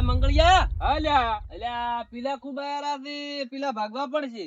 આ મંગળિયા. અલ્યા અલ્યા પેલા ખૂબ આયા છે પેલા ભાગવા પડશે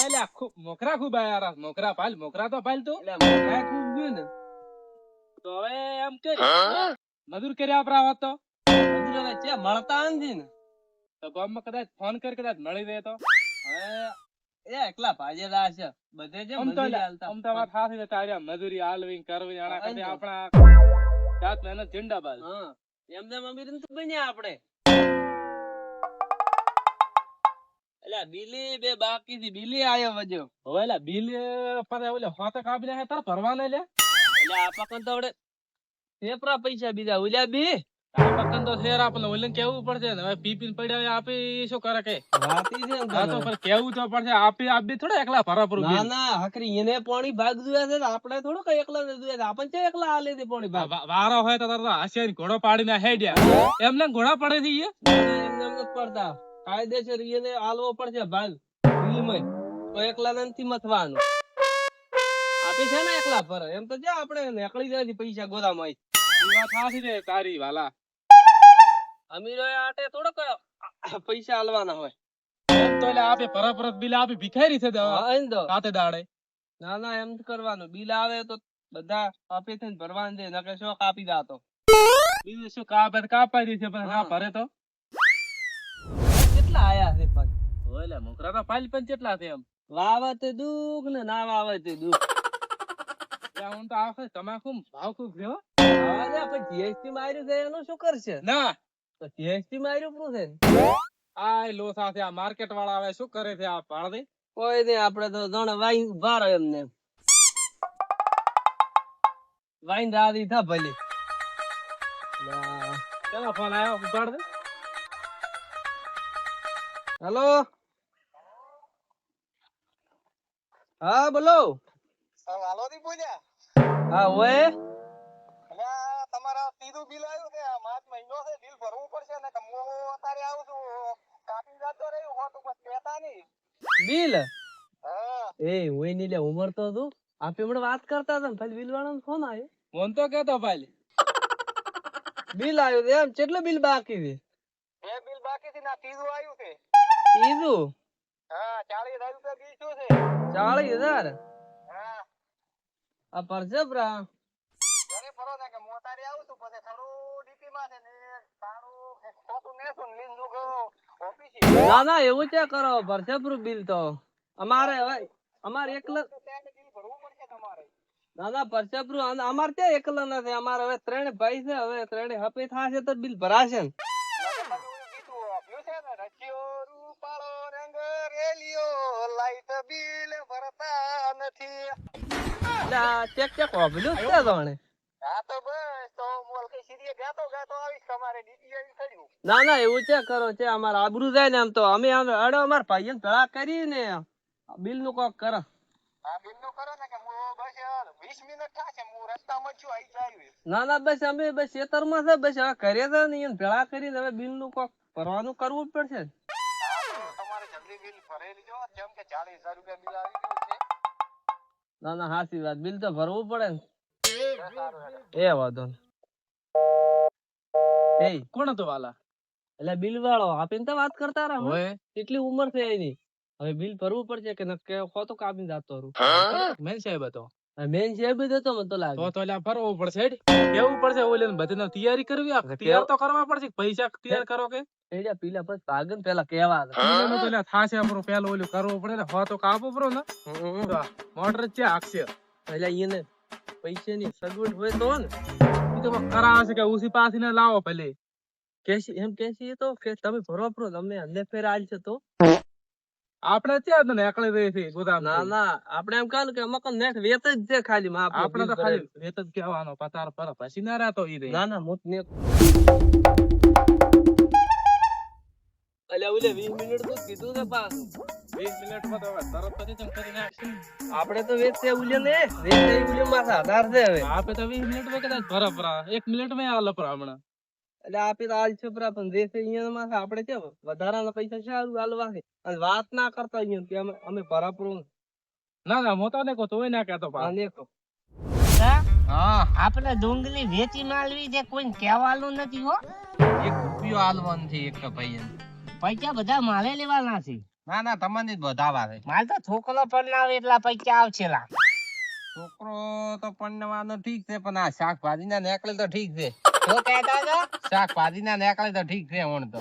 અલ્યા ખૂબ મોકરા ખૂબ આયા મોકરા પાલ મોકરા તો પાલ તું. એટલે ખૂબ ગયું ને. તો હવે એમ કે મજૂર કર્યા આપણા વાત તો. મજૂર હવે છે મળતા નથી ને તો ગામમાં કદાચ ફોન કર કદાચ મળી દે તો. એ એકલા ભાજેલા છે બધે જે મજૂરી હાલતા. આમ તો વાત સાચી છે તારી મજૂરી હાલવી કરવી આપણા જાત મહેનત જિંદાબાદ હા એમને બન્યા આપણે. બિલી બે બાકી થી બિલી આયો વજો. હવે એલા બિલ પર ઓલે હોતે કાપી નાખે તાર ભરવાના લે. એટલે આ પકડ તો આવડે. પૈસા બીજા ઉલ્યા બી. પક્કન તો શેર આપણને ઓલે કેવું પડશે? ને હવે પી પીને પડ્યા હોય શું કરે કે? વાતી છે હા તો તને. કેવું તો પડશે? આપી આપી થોડા એકલા ભરા પર ના ના હકરી એને પાણી ભાગ દુયા છે આપણે થોડું કઈ એકલા ને દુયા છે. એકલા આલે છે પાણી ભાગ? વારો હોય તો તારો હાસ્યા ઘોડો પાડીને હેડ્યા. એમને ઘોડા પડે છે? એમને પડતા. કાયદેસર એને આલવો પડશે ભાગ. બિલમાં તો એકલા નથી મથવાનું. આપે છે ને એકલા પર. એમ તો જ્યાં આપણે નીકળી જાય પૈસા ગોદામાં વાત સાચી છે તારી વાલા. અમીરો આટે થોડોક પૈસા આલવાના હોય. તો એટલે આપે ભરા પરત બિલ આપે ભિખારી છે રાતે દાડે. ના ના એમ કરવાનું. બિલ આવે તો બધા આપે થઈને ભરવાનું છે નકર શોખ આપી દાતો. બીજું શું કાપે કાપાઈ દે છે પણ ના ભરે તો? કેટલા આયા છે પણ ઓલે મોકરા તો પાલ પણ કેટલા છે એમ? વાવે તે દુઃખ ને ના વાવે તે દુઃખ હું તો આખે તમાકુ ભાવ ખૂબ છે પણ જીએસટી માર્યું છે એનું શું કરશે? ના તો જીએસટી માર્યું પૂરું છે આ લો સાથે આ માર્કેટ વાળા આવે શું કરે છે આ પાડે કોઈ નહીં આપણે તો જાણે વાઈન ઊભા રહો એમને. વાઈન રાધી થા ભલે. ચલો ફોન આવ્યો ઉપાડ દે. હેલો? હા બોલો. વાલોદી બોલ્યા હા ઓય. અલ્યા તમારા તીધું બિલ આવ્યું? છે બિલ ભરવું પડશે ને કે હું અત્યારે આવું છું. કાપી જતો રહ્યું હોટ ઉપર કહેતા નહીં. બિલ એ હોય નહીં લે ઉમર તો તું આપે હમણાં વાત કરતા હતા ભાઈ બિલ વાળાનો ફોન આવ્યો ફોન તો કેતો ભાઈ બિલ આવ્યું છે એમ કેટલું બિલ બાકી છે? બે બિલ બાકી છે ના ત્રીજું આવ્યું છે. ત્રીજું? હા ચાલીસ હજાર રૂપિયા બિલ શું છે? ચાલીસ હજાર? હા. આ પરસેપરા ઘરે ફરો ને કે મોતારી આવું છું પછી થોડું ને ને એવું છે કરો? પરસેપરું બિલ તો. અમારે અમારે એકલા ના ના પરસેપરું અન- અમારે ત્યાં એકલા નથી. અમારે હવે ત્રણ ભાઈ છે હવે ત્રણે હપે થશે તો બિલ ભરાશે ને. ચેક ચેક વાપર્યું છે જાણે હા તો બસ. ના ના એવું છે કરો છે. અમારે આબરૂ જાય ને આમ તો. અમે આમ અડો અમાર ભાઈ ભેળા કરી ને. બિલનું કોક કરો નું ને બસ ના ના અમે બસ ખેતરમાં છે બસ હવે ઘરે છે ને એમ ભેળા કરીને હવે બિલનું કોક ભરવાનું કરવું જ પડશે. તમારે જલ્દી બિલ ભરાઈ લેજો જેમ કે ચાલીસ હજાર રૂપિયા બિલ આવી ગયું છે. ના ના સાચી વાત. બિલ તો ભરવું પડે ને. એ વાંધો નહીં. એ કોણ હતો વાલા? એટલે બિલ વાળો. આપીને તો વાત કરતા રહો હોય ઓય. કેટલી ઉંમર છે એની? હવે બિલ ભરવું પડશે કે નકે ખોટું કાપી જતો રહું? મેન સાહેબ હતો. મેન સાહેબ જ હતો મને તો લાગે. તો તો લા ભરવું પડશે કેવું પડશે? ઓલે ને તૈયારી કરવી? આ તૈયાર તો કરવા પડશે પૈસા તૈયાર કરો કે? એડા પીલા પછી પાગન પેલા કેવા હતા. તો લા થાશે આપણું પેલું ઓલું કરવું પડે ને. હો તો કાપવું પડે ને. મોટર છે આખશે. એટલે એને પૈસાની સગવડ હોય તો ને. તો કરાવે છે કે ઉસી ને લાવો પેલે કેસી એમ કેસી તો કે તમે ભરવા પડો તમને અંદર ફેર આલ છે તો. આપણે ત્યાં ને એકલે રહી છે ગોદામ ના ના આપણે એમ કહે કે મકન નેટ વેત જ છે ખાલી માં આપણે તો ખાલી વેત જ કહેવાનો પતાર પર પછી ના રાતો ઈ ના ના મોટ ને અલ્યા ઓલે 20 મિનિટ તો કીધું છે પાછું. 20 મિનિટમાં તો તરત પછી તમે કરી નાખશું. આપણે તો વેત છે ઉલે ને વેત છે ઉલે માં આધાર છે હવે. આપે તો 20 મિનિટમાં કદાચ ભરા ભરા એક મિનિટમાં આલે પર હમણાં. એટલે આપે તો આલ છે પરા પણ જે છે અહીંયા માં આપણે છે વધારાના પૈસા સારું આલવા છે. અને વાત ના કરતા અહીંયા કે અમે અમે ભરાપરો ના ના મોટા ને કહો તોય ના કહેતો પા આને કહો હા? આપણે ડુંગળી વેચી માલવી છે કોઈ કહેવાનું નથી હો. એક રૂપિયો આલવાનો છે એક ભાઈ પૈસા બધા મારે લેવાના છે. ના ના તમને જ બધા છે મારે તો છોકરો પરણાવે એટલા પૈસા આવશે લા. છોકરો તો પરણવાનો ઠીક છે પણ આ શાકભાજી ના નેકળે તો ઠીક છે. શું કહેતા શાકભાજી ના નેકળે તો ઠીક છે હું તો.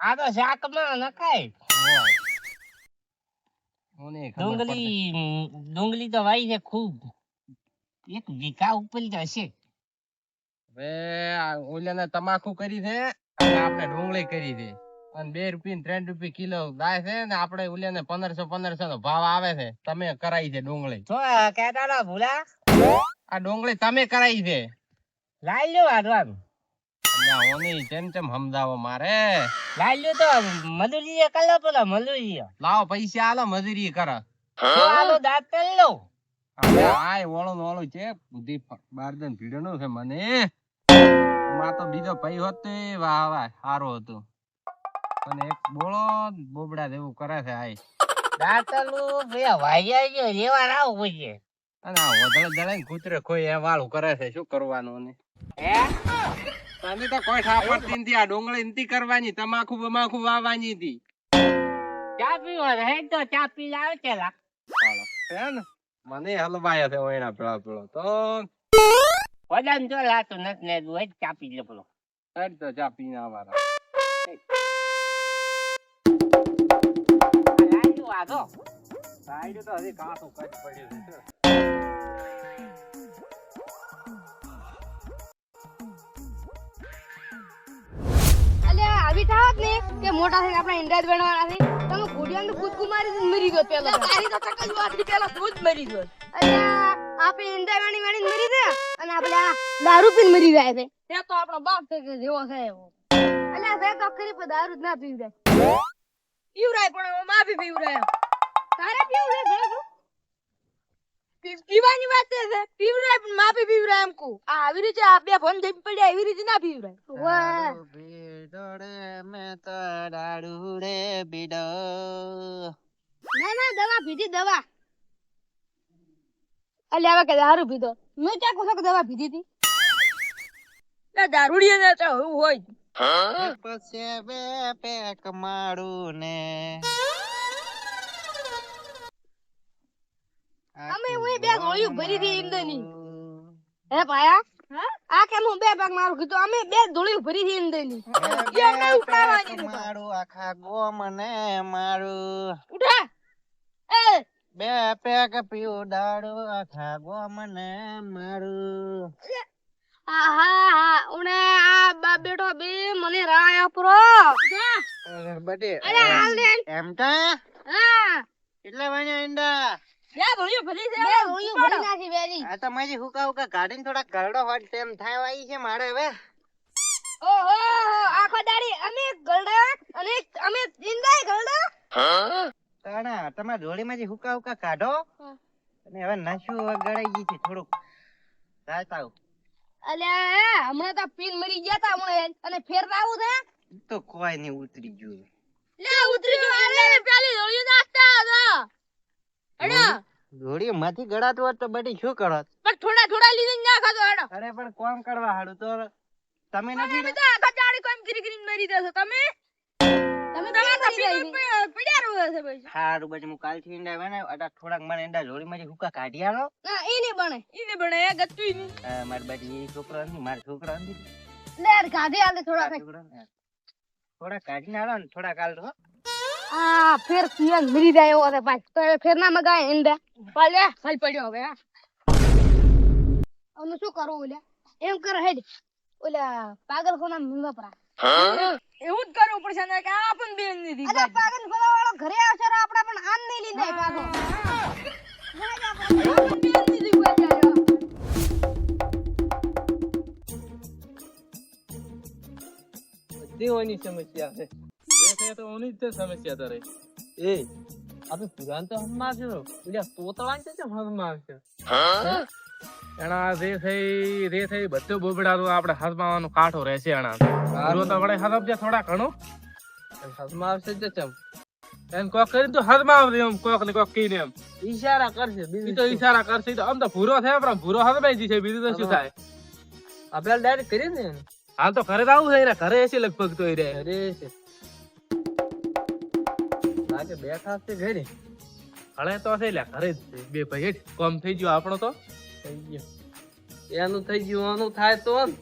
આ તો શાકમાં નખાય. મને ડુંગળી ડુંગળી તો વાઈ છે ખૂબ. એક વીઘા ઉપર જશે હવે ઓલાને તમાકુ કરી છે અને આપણે ડુંગળી કરી છે. અને બે રૂપિયા ત્રણ રૂપિયા કિલો થાય છે ને આપડે ઉલિયા ને પંદરસો પંદરસો નો ભાવ આવે છે. તમે કરાઈ છે ડુંગળી. ભૂલા? આ ડુંગળી તમે કરાઈ છે. લાઈ લ્યો વાઢવાનું ઓની જેમ તેમ સમજાવો મારે. લાઈ લ્યો તો મજૂરી કલો પેલો મજૂરી લાવો પૈસા આલો મજૂરી કરો. આલો દાંત કરી લો આય ઓળો ને ઓળો છે બુદ્ધિ બારદન ભીડનું છે મને. માં તો બીજો ભાઈ હોત તો વાહ વાહ સારું હતું. પણ એક બોળો બોબડા જેવું કરે છે આય. દાંતલું બે વાઈ ગયો લેવા આવું પડશે અને આ વધળ જળે કૂતરે કોઈ એ કરે છે શું કરવાનું ને હે? તને તો કોઈ ઠાપડતી નથી આ ડુંગળી નથી કરવાની તમાકુ બમાકુ વાવવાની હતી. ચા પીવા હે તો ચા પી લાવે છે ને? મને હલવાયો છે તો? વડાને જો લાતું નથી ને જ ચા પી લે પેલો. તો ચા પીને આવવાના. વાધો? સાઈડ તો હજી કાંઠું કચ પડ્યું છે. અલ્યા આવી થાવત ને કે મોટા થઈને આપણે ઈંડા જ બનવાના છે. તમે ઘોડિયાનું કૂદકું મારી મરી ગયો પેલો તારી તો ચકલ વાતની પેલા તું જ મરી ગયો. અલ્યા આપણે ઈંડા વાણી વાણી મરી ગયા અને આપણે દારૂ પીને મરી જાય છે. તે તો આપણો બાપ છે કે જેવો છે એવો. અલ્યા છે તો ખરી પણ દારૂ જ ના પીવડાય. પીવરાય પણ હવે માં પીવરાય તારે પીવું છે ભલે તું પી- પીવાની વાત છે. પીવરાય પણ માફી પીવરાય એમ કુ આ આવી રીતે આ બે ફોન જઈ પડ્યા એવી રીતે ના પીવરાય. વાહ ના ના દવા પીધી દવા. અલ્યા હવે કે દારૂ પીધો મેં ક્યાં કહું કે દવા પીધી હતી? ના દારૂડી ને હોય. પછી બે પેક મારું ને અમે હું બે ગોળીઓ ભરી હતી ઈંદની હે પાયા? આ કેમ હું બે ભાગ મારું કીધું? અમે બે ધૂળી ભરી ઉઠાવવાની મારું આખા ગોમ ને મારું ઉઠા. એ! બે પેક પીવડાડું આખા ગોમ ને મારું હા હા હા ઉને આ બા બેઠો બે મને રાય આપરો. બટે અરે હાલ દે. એમ તા હા. કેટલા વાગ્યા ઈંડા? બે ધોળીઓ ભરી છે. બે ધોળીઓ ભરી નાખી બેરી આ તો હુકા હુકા કાઢીને થોડા કરડો હોટ તેમ થાય આવી છે મારે હવે. ઓહો આખો દાડી અમે ગળડા અને અમે જિંદાય ગળડા તાણા તમારા જોડીમાંથી હુકા હુકા કાઢો. અને હવે નશું વગાડાઈ ગઈ છે થોડુંક. જાતા આવું. અલ્યા હમણાં તો પીન મરી ગયા તા હમણાં અને ફેર આવું છે? તો કોઈ નહીં ઉતરી ગયું લે ઉતરી ગયો અરે પેલી ધોળીઓ નાખતા હતો અડા જોડી માથી ગળાતું હોત તો બડી શું કરત પણ થોડા થોડા લીધી નાખા તો અડા અરે પણ કોમ કરવા હાડું તો? તમે નથી બધા આખા દાડી કોમ કરી કરીને મરી જશો. તમે? તમે તો પીન પડ્યા રહો છે ભાઈ હારું પછી હું કાલથી ઈંડા બનાવ. અટા થોડાક મને ઈંડા જોડીમાંથી હુકા કાઢી આલો. ના ઈ નહીં બને. ઈ નહીં બને એ ગતું નહીં અ, મારી બાજી છોકરો નથી મારા છોકરો નથી. લે યાર ગાધી આલે થોડા ને. થોડા કાઢીને આલો ને થોડા કાલ તો આ ફેર પિયન મરી જાય એવો ભાઈ. તો ફેર ના મગાય ઈંડા. પાલ લે પડ્યો હવે હા. શું કરવું ઓલ્યા એમ કર હેડ. ઓલા પાગલ ખોના મીંગા પરા એવું જ કરવું પડશે ને કે આ પણ બેનની દીધી અરે પાગલ ખોના વાળો ઘરે આવશે રે આપણે પણ આમ નહીં લીધા પાછો દેવાની સમસ્યા છે. એ છે તો ઓની જ સમસ્યા તારે. એ આપણે પુરાણ તો હમ છે. પેલા તોતળા છે હમ હમણાં છે? એના જે થઈ જે થઈ બધું બોબડા તો આપણે હસમાવાનો કાંઠો રહેશે એના. તો વડે હસમજે થોડા ઘણું. હમણાં આવશે જ ચમ એમ કોક કરીને તો હસમાં આવશે એમ કોક ને કોક કહીને એમ. ઈશારા કરશે બીજું તો? ઈશારા કરશે તો આમ તો ભૂરો થાય પણ ભૂરો હસમાઈ જશે બીજું તો શું થાય? આપણે ડાયરેક્ટ કરી ને હાલ તો ઘરે જ આવું છે ઘરે છે લગભગ તો એ રે અરે છે. લાગે બેઠા છે ઘરે. હળે તો છે લ્યા ઘરે જ બે ભાઈ કોમ થઈ ગયો આપણો તો. થઈ ગયું એનું થઈ ગયું આનું થાય તો. એનું